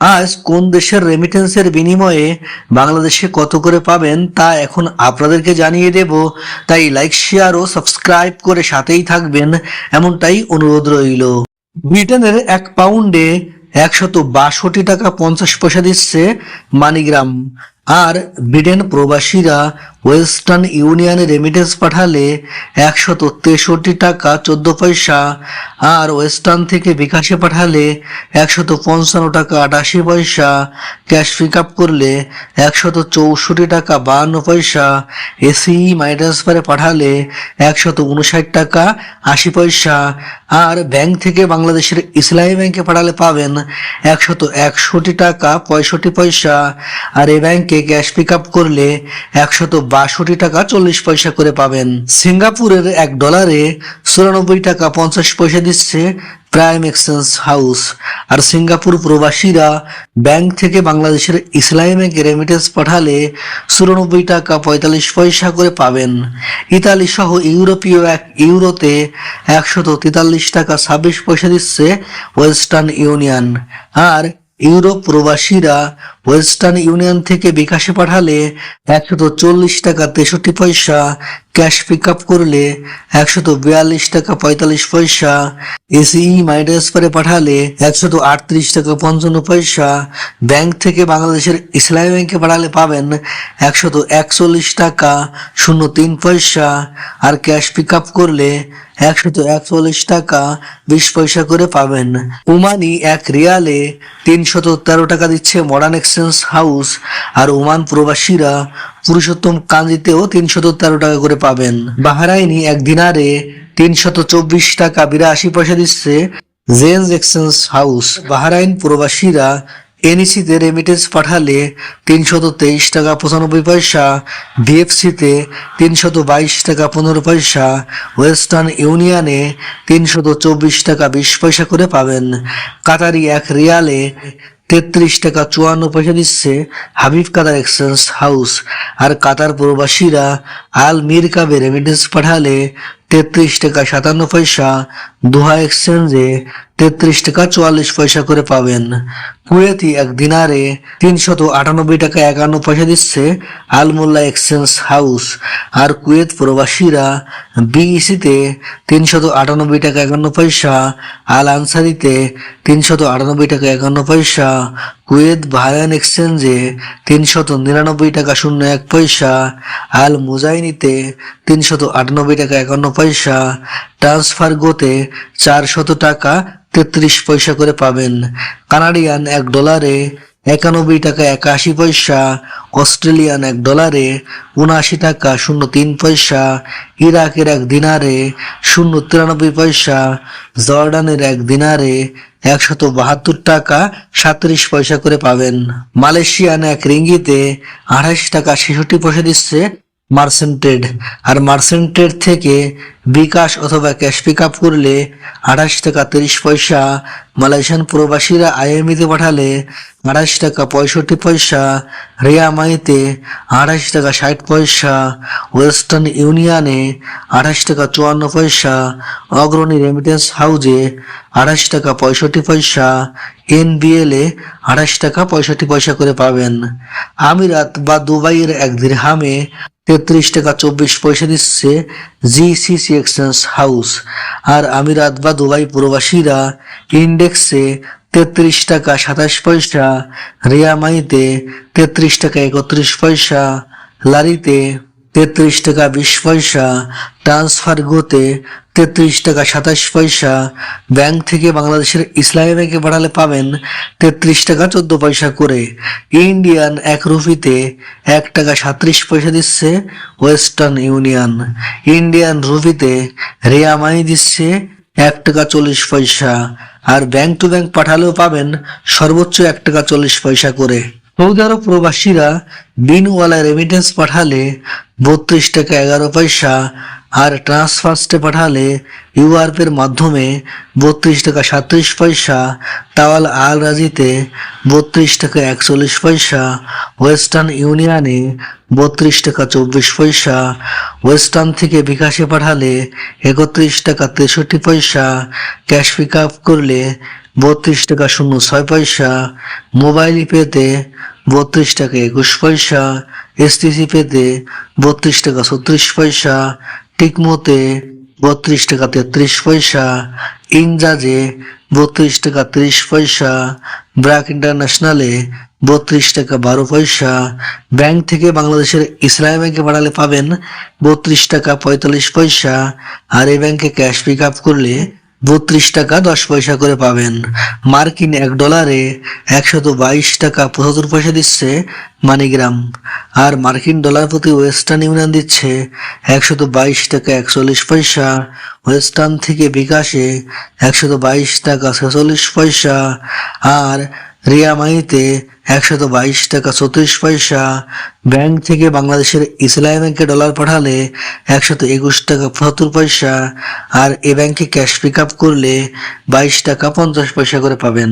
আজ কোন দেশের রেমিটেন্সের বিনিময়ে বাংলাদেশে কত করে পাবেন তা এখন আপনাদেরকে জানিয়ে দেব। তাই লাইক শেয়ার ও সাবস্ক্রাইব করে সাথেই থাকবেন। এমনটাই অনুরোধ রইল। ব্রিটেনের এক পাউন্ডে একশত বাষট্টি টাকা পঞ্চাশ পয়সা দিচ্ছে মানিগ্রাম। আর ব্রিটেন প্রবাসীরা ওয়েস্টার্ন ইউনিয়নে রেমিটেন্স পাঠালে একশত তেষট্টি টাকা চোদ্দ পয়সা আর ওয়েস্টার্ন থেকে বিকাশে পাঠালে একশত পঞ্চান্ন টাকা আটাশি পয়সা ক্যাশ পিক আপ করলে একশত চৌষট্টি টাকা বাহান্ন পয়সা এসি মানি ট্রান্সফারে পাঠালে একশত উনষাট টাকা আশি পয়সা আর ব্যাংক থেকে বাংলাদেশের ইসলামী ব্যাংকে পাঠালে পাবেন একশত একষট্টি টাকা পঁয়ষট্টি পয়সা। আর এ ব্যাংকে ক্যাশ পিক আপ করলে একশত বাষট্টি টাকা চল্লিশ পয়সা করে পাবেন। সিঙ্গাপুরের এক ডলারে চুরানব্বই টাকা পঞ্চাশ পয়সা দিচ্ছে প্রাইম এক্সচেঞ্জ হাউস আর সিঙ্গাপুর প্রবাসীরা ব্যাংক থেকে বাংলাদেশের ইসলামী ব্যাংকে রেমিটেন্স পাঠালে চুরানব্বই টাকা পঁয়তাল্লিশ পয়সা করে পাবেন। ইতালি সহ ইউরোপীয় এক ইউরোতে একশত তেতাল্লিশ টাকা ছাব্বিশ পয়সা দিচ্ছে ওয়েস্টার্ন ইউনিয়ন আর ইউরোপ প্রবাসীরা ওয়েস্টার্ন ইউনিয়ন থেকে বিকাশে পাঠালে একশত চল্লিশ টাকা তেষট্টি পয়সা ক্যাশ পিক আপ করলে একশত বিয়াল্লিশ টাকা পঁয়তাল্লিশ পয়সা এসিই মাই ট্রান্সফারে পাঠালে একশত আটত্রিশ টাকা পঞ্চান্ন পয়সা, ব্যাংক থেকে বাংলাদেশের ইসলামী ব্যাংকে পাঠালে পাবেন একশত একচল্লিশ টাকা শূন্য তিন পয়সা আর ক্যাশ পিক আপ করলে একশত একচল্লিশ টাকা বিশ পয়সা করে পাবেন। ওমানি এক রিয়ালে তিনশত তেরো টাকা দিচ্ছে মডার্ন এক্সচেঞ্জ হাউস আর ওমান প্রবাসীরা পুরুষোত্তম কাঞ্জিতেও তিনশত তেরো টাকা করে পাবেন। বাহারাইনি এক দিনারে তিনশত চব্বিশ টাকা বিরাশি পয়সা দিচ্ছে জেন্স এক্সচেঞ্জ হাউস। বাহারাইন প্রবাসীরা এনইসিতে রেমিটেন্স পাঠালে তিনশত তেইশ টাকা পঁচানব্বই পয়সা বিএফসিতে তিনশত বাইশ টাকা পনেরো পয়সা, ওয়েস্টার্ন ইউনিয়নে তিনশত চব্বিশ টাকা বিশ পয়সা করে পাবেন। কাতারি এক রিয়ালে তেত্রিশ টাকা চুয়ান্ন পয়সা দিচ্ছে হাবিব কাতার এক্সচেঞ্জ হাউস। আর কাতার প্রবাসীরা আল মির কাবে রেমিটেন্স পাঠালে তেত্রিশ টাকা সাতান্ন পয়সা। দোহা এক্সচেঞ্জে তেত্রিশ টাকা চুয়াল্লিশ পয়সা করে পাবেন। কুয়েতি এক দিনারে তিনশত আটানব্বই টাকা একান্ন পয়সা দিচ্ছে আলমোল্লা এক্সচেঞ্জ হাউস আর কুয়েত প্রবাসীরা বিইসিতে তিনশত আটানব্বই টাকা একান্ন পয়সা, আল আনসারিতে তিনশত আটানব্বই টাকা একান্ন পয়সা কুয়েত বাহারান এক্সচেঞ্জে তিনশত নিরানব্বই টাকা শূন্য এক পয়সা আল মুজাইনিতে তিনশত আটানব্বই টাকা একান্ন পয়সা ট্রান্সফার গোতে চারশত টাকা তেত্রিশ পয়সা করে পাবেন। কানাডিয়ান এক ডলারে একানব্বই টাকা একাশি পয়সা অস্ট্রেলিয়ান এক ডলারে উনআশি টাকা শূন্য তিন পয়সা ইরাকের এক দিনারে শূন্য তিরানব্বই পয়সা জর্ডানের এক দিনারে একশত বাহাত্তর টাকা সাতত্রিশ পয়সা করে পাবেন। মালয়েশিয়ান এক রিঙ্গিতে আঠাশ টাকা ছেষট্টি পয়সা দিচ্ছে মার্সেন্টেড। আর মার্সেন্টেড থেকে বিকাশ অথবা ক্যাশ পিক আপ করলে আঠাশ টাকা তিরিশ পয়সা। মালয়েশিয়ান প্রবাসীরা আইএমইতে পাঠালে আঠাশ টাকা পঁয়ষট্টি পয়সা। রিয়ামাইতে আঠাশ টাকা ষাট পয়সা। ওয়েস্টার্ন ইউনিয়নে আঠাশ টাকা চুয়ান্ন পয়সা। অগ্রণী রেমিটেন্স হাউজে আঠাশ টাকা পঁয়ষট্টি পয়সা। এনবিএলে আঠাশ টাকা পঁয়ষট্টি পয়সা করে পাবেন। আমিরাত বা দুবাইয়ের এক দিরহামে তেত্রিশ টাকা চব্বিশ পয়সা দিচ্ছে জিসিসি এক্সচেঞ্জ হাউস আর আমিরাত বা দুবাই প্রবাসীরা ইন্ডেক্সে তেত্রিশ টাকা সাতাশ পয়সা রিয়ামাইতে তেত্রিশ টাকা একত্রিশ পয়সা, লারিতে তেত্রিশ টাকা বিশ পয়সা ট্রান্সফার গোতে তেত্রিশ টাকা সাতাশ পয়সা। ব্যাংক থেকে বাংলাদেশের ইসলামী ব্যাংকে পাঠালে পাবেন তেত্রিশ টাকা চোদ্দ পয়সা করে। ইন্ডিয়ান এক রুপিতে এক টাকা সাত্রিশ পয়সা দিচ্ছে ওয়েস্টার্ন ইউনিয়ন। ইন্ডিয়ান রুপিতে রিয়ামাই দিচ্ছে এক টাকা চল্লিশ পয়সা। আর ব্যাংক টু ব্যাংক পাঠালেও পাবেন সর্বোচ্চ এক টাকা চল্লিশ পয়সা করে। সৌদি আরব প্রবাসীরা বিনওয়ালা রেমিটেন্স পাঠালে বত্রিশ টাকা এগারো পয়সা আর ট্রান্সফার্স্টে পাঠালে ইউআরপের মাধ্যমে বত্রিশ টাকা সাতত্রিশ পয়সা, তাওয়াল আল রাজিতে বত্রিশ টাকা একচল্লিশ পয়সা ওয়েস্টার্ন ইউনিয়নে বত্রিশ টাকা চব্বিশ পয়সা ওয়েস্টার্ন থেকে বিকাশে পাঠালে একত্রিশ টাকা তেষট্টি পয়সা ক্যাশ পিক আপ করলে বত্রিশ টাকা শূন্য ছয় পয়সা মোবাইল পেতে বত্রিশ টাকা একুশ পয়সা এসটিসি পেতে বত্রিশ টাকা ছত্রিশ পয়সা টিকমোতে বত্রিশ টাকা তেত্রিশ পয়সা ইংরাজে বত্রিশ টাকা ত্রিশ পয়সা, ব্র্যাক ইন্টারন্যাশনালে বত্রিশ টাকা বারো পয়সা, ব্যাংক থেকে বাংলাদেশের ইসলামী ব্যাংকে পাঠালে পাবেন বত্রিশ টাকা পঁয়তাল্লিশ পয়সা, আর এই ব্যাংকে ক্যাশ পিক আপ করলে বত্রিশ টাকা দশ পয়সা করে পাবেন। মার্কিন এক ডলারে একশত বাইশ টাকা পঁচাত্তর পয়সা দিচ্ছে মানিগ্রাম। আর মার্কিন ডলার প্রতি ওয়েস্টার্ন ইউনিয়ন দিচ্ছে একশত বাইশ টাকা একচল্লিশ পয়সা। ওয়েস্টার্ন থেকে বিকাশে একশত বাইশ টাকা ছেচল্লিশ পয়সা। আর রিয়ামাইতে একশত বাইশ টাকা চৌত্রিশ পয়সা। ব্যাংক থেকে বাংলাদেশের ইসলামী ব্যাংকে ডলার পাঠালে একশত একুশ টাকা পঁচাত্তর পয়সা। আর এ ব্যাংকে ক্যাশ পিক আপ করলে বাইশ টাকা পঞ্চাশ পয়সা করে পাবেন।